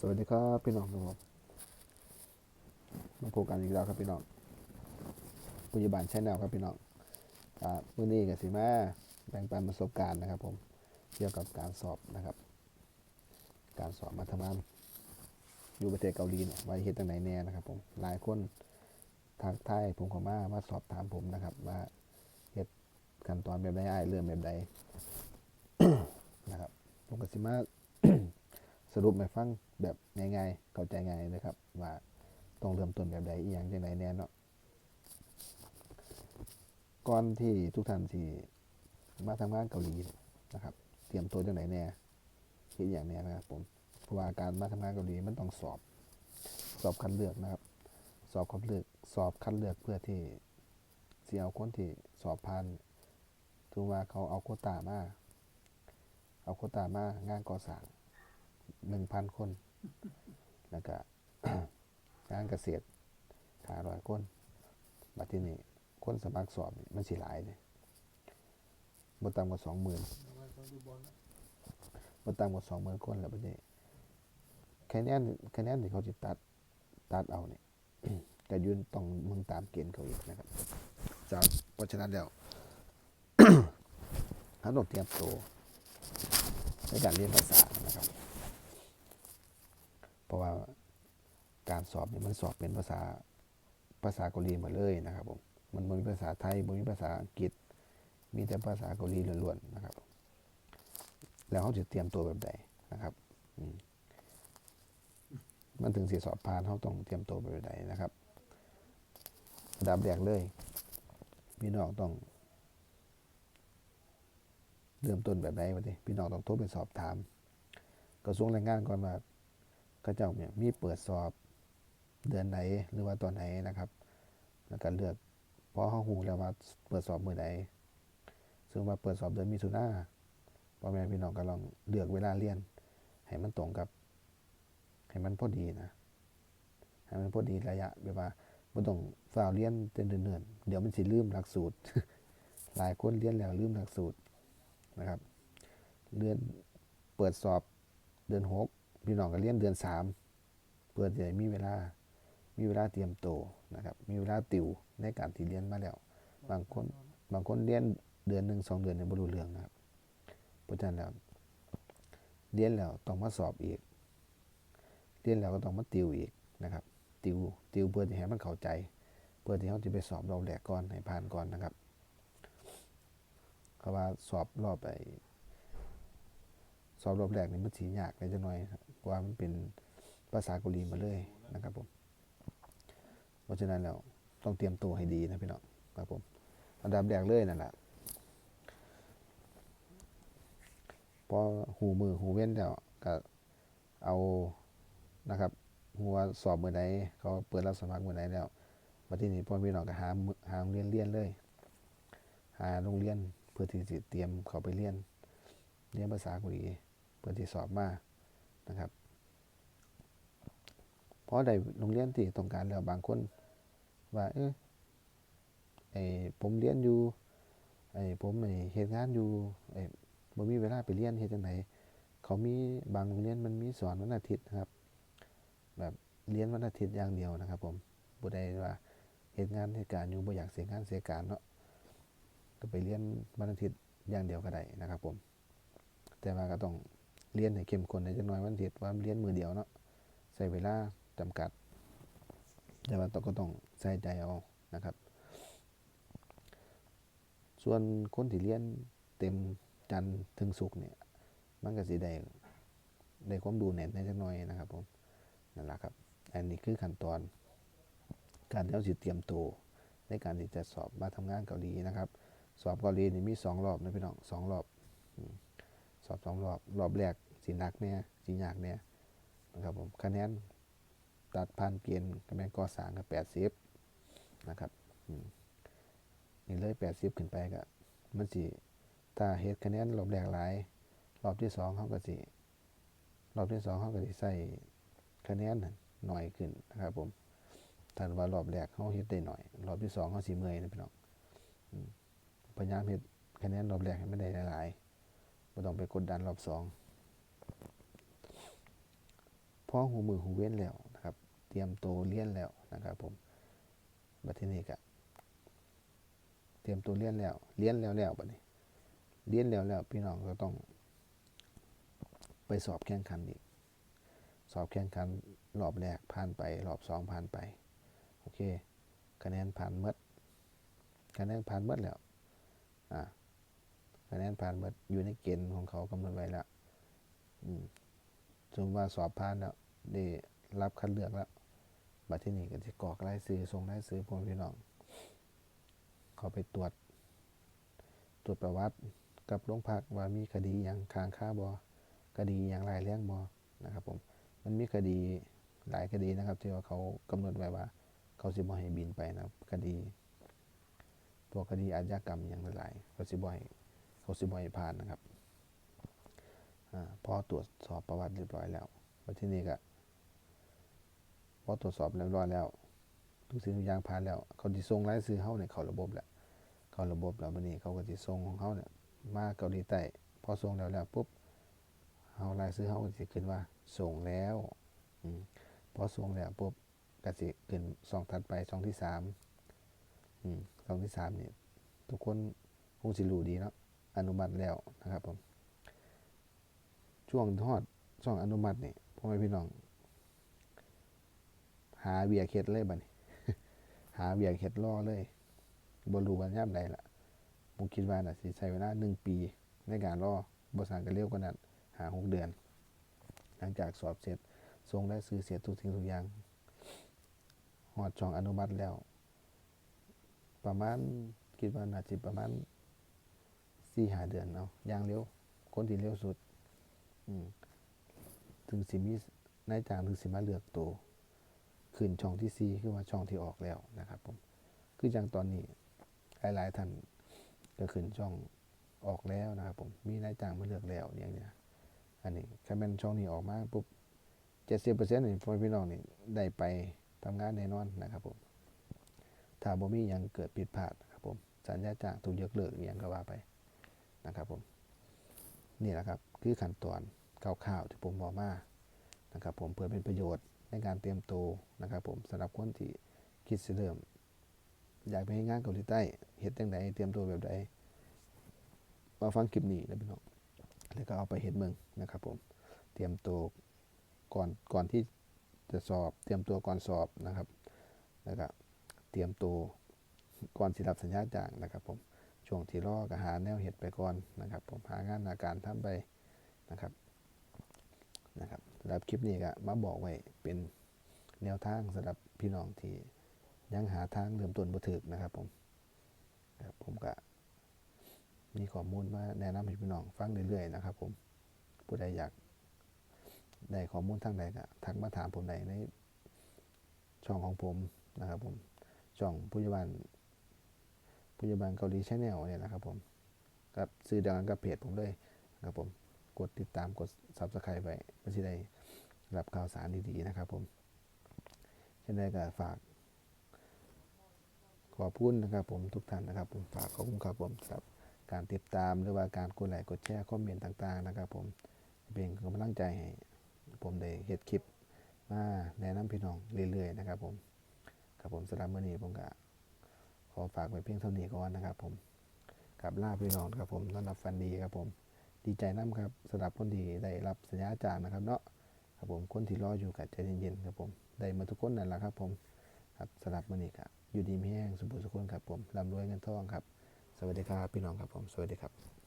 สวัสดีครับพี่น้องครับผมมาพบกันอีกแล้วครับพี่น้องปุญญาบาลชแนลครับพี่น้องครับมื้อนี้กับสีมาแบ่งปันประสบการณ์นะครับผมเกี่ยวกับการสอบนะครับ การสอบมาทำงานอยู่ประเทศเกาหลีเนี่ยว่าเฮ็ดตั้งไหนแน่นะครับผมหลายคนทางไทายผมขอมามาสอบถามผมนะครับว่าเฮ็ดขั้นตอนแบบใดเรื่องแบบใดนะครับผมก็สิมา สรุปให้ฟังแบบง่ายๆเข้าใจง่ายนะครับ ว่าต้องเริ่มต้นแบบใดอีหยังจังไดแน่เนาะก่อนที่ทุกท่านที่มาทำงานเกาหลีนะครับ เตรียมตัวจังไดแน่คิดอย่างแน่นะครับผมเพราะว่าการมาทำงานเกาหลีมันต้องสอบ สอบคัดเลือกนะครับ สอบคัดเลือกสอบคัดเลือกเพื่อที่สิเอาคนที่สอบผ่านถือว่าเขาเอาโคตามาเอาโคตามา งานก่อสร้าง หนึ่งพันคน แล้วก็งานเกษตรหาร้อยคนบัดที่นี่คนสมัครสอบมันสิหลายเลยบ่ต่ำกว่าสองหมื่นบ่ต่ำกว่าสองหมื่นคนแล้วบัดนี้คะแนนคะแนนที่เขาจะตัดตัดเอาเนี่ยก็ยืนต้องมึงตามเกณฑ์เขาอีกนะครับจากเพราะฉะนั้นแล้วเขาต้องเตรียมตัวในการเรียนภาษานะครับ เพราะว่าการสอบเนี่ยมันสอบเป็นภาษาภาษาเกาหลีหมดเลยนะครับผมมันบ่มีภาษาไทยบ่มีภาษาอังกฤษ มีแต่ภาษาเกาหลีล้วนๆนะครับ แล้วเขาจะเตรียมตัวแบบใดนะครับมันถึงสิสอบผ่านเขาต้องเตรียมตัวแบบใดนะครับดับแรกเลย พี่น้องต้อง เริ่มต้นแบบใดวะดิพี่น้องต้องโทรไปสอบถามกระทรวงแรงงานก่อนว่า เขาเจ้าเนี่ยมีเปิดสอบเดือนไหนหรือว่าตอนไหนนะครับ แล้วก็เลือกเพราะเขาหูแล้วว่าเปิดสอบมือไหนซึ่งว่าเปิดสอบเดือนมิถุนาพ่อแม่พี่น้องก็ลองเลือกเวลาเรียน ให้มันตรงกับ ให้มันพอดีนะให้มันพอดีระยะแบบว่าบ่ต้องฝ่าเรียนเดือนเดือนๆเดี๋ยวมันสิลืมหลักสูตร หลายคนเรียนแล้วลืมหลักสูตรนะครับเรียนเปิดสอบเดือนหก พี่น้องก็เรียนเดือนสามเพื่อจะมีเวลา มีเวลาเตรียมโตนะครับ มีเวลาติวในการที่เรียนมาแล้ว บางคนบางคนเรียนเดือนหนึ่งสองเดือนเนี่ยไม่รู้เรื่องนะครับ เพราะฉะนั้นแล้วเรียนแล้วต้องมาสอบอีก เรียนแล้วก็ต้องมาติวอีกนะครับ ติวติวเพื่อที่ให้มันเข้าใจ เพื่อที่เขาจะไปสอบรอบแรกก่อนให้ผ่านก่อนนะครับเขาว่าสอบรอบไอ สอบรอบแรกนี่มันสียากเลยจะหน่อยครับเพราะว่ามันเป็นภาษาเกาหลีมาเลยนะครับผม เพราะฉะนั้นแล้วต้องเตรียมตัวให้ดีนะพี่น้องครับผมอันดับแรกเลยนั่นแหละพอหูมือหูเว้นแล้วก็เอานะครับหัวสอบมือใดเขาเปิดรับสมัครมือใดแล้วมาที่นี่พ่อพี่น้องก็หาหาโรงเรียนเรียนเลย หาโรงเรียนเพื่อที่จะเตรียมเขาไปเรียนเรียนภาษาเกาหลี เพื่อที่สอบมานะครับเพราะใดโรงเรียนที่ต้องการแล้วบางคนว่าเออไอผมเรียนอยู่ไอผมไอเหตุงานอยู่ไอบ่มีเวลาไปเรียนเฮ็ดจังไดเขามีบางโรงเรียนมันมีสอนวันอาทิตย์นะครับ แบบเรียนวันอาทิตย์อย่างเดียวนะครับผมบ่ได้ว่าเหตุงานเหตุการณ์อยู่บ่อยากเสียงานเสียการเนาะก็ไปเรียนวันอาทิตย์อย่างเดียวก็ได้นะครับผม แต่ว่าก็ต้อง เรียนให้เข้มข้นในจักหน่อยวันอาทิตย์ว่าเรียนมือเดียวเนาะใช้เวลาจำกัด แต่ว่าต้องก็ต้องใส่ใจเอานะครับ ส่วนคนที่เรียนเต็มจันทร์ถึงศุกเนี่ยมันก็สิได้ได้ความดูแน่นในจักหน่อยนะครับผมนั่นแหละครับ อันนี้คือขั้นตอน การที่เราสิเตรียมตัวในการที่จะสอบมาทำงานเกาหลีนะครับ สอบเกาหลีนี่มีสองรอบนะพี่น้องสองรอบ สอบสองรอบ รอบแรก สีหนักเนี่ยสียากเนี่ยนะครับผมคะแนนตัดผ่านเกณฑ์คะแนนก่อสร้างกับแปดสิบนะครับนี่เลยแปดสิบขึ้นไปก็มันสิถ้าเฮ็ดคะแนนรอบแรกหลาย รอบที่สองเขาก็สิรอบที่สองเขาก็สิใส่คะแนนหน่อยขึ้นนะครับผมถ้าว่ารอบแรกเขาเฮ็ดได้หน่อย รอบที่สองเขาสิเมื่อยนะพี่น้องพยายามเฮ็ดคะแนนรอบแรกให้มันได้หลายๆบ่ต้องไปกดดันรอบสอง พอหูมือหูเว้นแล้วนะครับ เตรียมตัวเรียนแล้วนะครับผมบัดทีนี้ก็เตรียมตัวเรียนแล้วเรียนแล้วแล้วบัดนี้เรียนแล้วแล้วพี่น้องก็ต้อง ไปสอบแข่งขันอีก สอบแข่งขันรอบแรกผ่านไปรอบสองผ่านไปโอเค คะแนนผ่านหมดคะแนนผ่านหมดแล้วอ่าคะแนนผ่านหมดอยู่ในเกณฑ์ของเขากำหนดไว้แล้ว อืมสมมติว่าสอบผ่านแล้วได้รับคัดเลือกแล้วบัดที่นี่ก็จะกรอกรายชื่อส่งรายชื่อพวกพี่น้องเขาไปตรวจ ตรวจประวัติกับโรงพักว่ามีคดีอย่างค้างคาบอคดีอย่างไรายแรงบอนะครับผมมันมีคดีหลายคดีนะครับ ที่ว่าเขากำหนดไว้ว่า เขาสิบ่ให้บินไปนะคดีพวกคดีอาชญากรรมอย่างหลายเขาสิบ่ให้เขาสิบ่ให้ผ่านนะครับ พอตรวจสอบประวัติเรียบร้อยแล้ววันที่นี้ก็พอตรวจสอบเรียบร้อยแล้ว ทุกสิ่งทุกอย่างผ่านแล้ว เขาสิส่งรายชื่อเฮาเนี่ยเขาระบบแล้วเขาระบบแล้ววันนี้เขาก็สิส่งของเฮาเนี่ยมาเกาหลีใต้พอส่งแล้วแล้วปุ๊บเฮารายชื่อเฮาก็สิขึ้นว่าส่งแล้วอืพอส่งแล้วปุ๊บก็สิขึ้นช่องถัดไปช่องที่สามอืมช่องที่สามเนี่ยทุกคนคงสิรู้ดีเนาะอนุมัติแล้วนะครับผม ช่วงทอดช่วงอนุมัตินี่พ่อแม่พี่น้อง หาเบียร์เข็ดเลยบัดนี้หาเบียร์เข็ดรอเลยบ่รู้ว่าย่ามใดล่ะผมคิดว่าน่ะสิใช้เวลาหนึ่งปี ในการรอบ่สั่งกันเร็วกว่านั้นหาหกเดือน หลังจากสอบเสร็จส่งได้ซื้อเสียทุกสิ่งทุกอย่างฮอดช่องอนุมัติแล้ว ประมาณคิดว่าน่าจะประมาณสี่หาเดือนเอาอย่างเร็วคนที่เร็วสุด ถึงสิมีนายจ้างถึงสิมาเลือกตัวขึ้นช่องที่สี่คือว่าช่องที่ออกแล้วนะครับผมคืออย่างตอนนี้หลายๆท่านก็ขึ้นช่องออกแล้วนะครับผมมีนายจ้างมาเลือกแล้วอย่างเนี้ยอันนี้แค่แม่นช่องนี้ออกมาปุ๊บเจ็ดสิบเปอร์เซ็นต์นี่พ่อพี่น้องนี่ได้ไปทำงานแน่นอนนะครับผมถ้าบ่มียังเกิดผิดพลาดนะครับผมสัญญาจ้างถูกยกเลิกอย่างก็ว่าไปนะครับผมนี่แหละครับคือขั้นตอน คร่าวๆที่ผมบอกมานะครับผมเพื่อเป็นประโยชน์ในการเตรียมตัวนะครับผมสำหรับคนที่คิดสิเริ่ม อยากไปให้งานเกาหลีใต้เฮ็ดจังไดเตรียมตัวแบบใดมาฟังคลิปนี้นะพี่น้องแล้วก็เอาไปเฮ็ดเมืองนะครับผมเตรียมตัวก่อนก่อนที่จะสอบ เตรียมตัวก่อนสอบนะครับแล้วก็เตรียมตัวก่อนสิรับสัญญาจ้างนะครับผมช่วงที่รอก็หาแนวเห็ดไปก่อนนะครับ ผมหางานอาการทำไปนะครับ นะครับสำหรับคลิปนี้ก็มาบอกไว้เป็นแนวทางสำหรับพี่น้องที่ยังหาทางเริ่มต้นบ่ถึกนะครับผมครับผมก็มีข้อมูลมาแนะนำให้พี่น้องฟังเรื่อยๆนะครับ ผมผู้ใดอยากได้ข้อมูลทางใดก็ทักมาถามผมได้ในช่องของผมนะครับผมช่องผู้ใหญ่บ้านพยาบาลเกาหลีชแนลเนี่ยนะครับผมกับซื้อดังกับเพจผมเลยนะครับผม กดติดตามกด subscribe ไปเพื่อที่ได้รับข่าวสารดีๆนะครับผมเช่นใดก็ฝาก ขอบคุณนะครับผมทุกท่านนะครับผมฝากขอบคุณครับผมสำหรับการติดตามหรือว่าการกดไลค์กดแชร์คอมเมนต์ต่าง ๆ นะครับ ผมเป็นกำลังใจให้ผมได้เฮ็ดคลิปมาแนะนำพี่น้องเรื่อยๆนะครับผมครับผมสำหรับมื้อนี้ผมก็ขอฝากไว้เพียงเท่านี้ก่อนนะครับผมกับลาพี่น้องครับผมต้อนรับฟันดีครับผม ดีใจน้ำครับสำหรับคนที่ได้รับสัญญาจ้างนะครับเนาะครับผมคนที่รออยู่กับใจเย็นๆครับผมได้มาทุกคนนั่นแหละครับผมครับสำหรับมันนี้ครับอยู่ดีมีแห้งสมบูรณ์สุขคนครับผมร่ำรวยเงินทองครับ สวัสดีครับพี่น้องครับผม สวัสดีครับ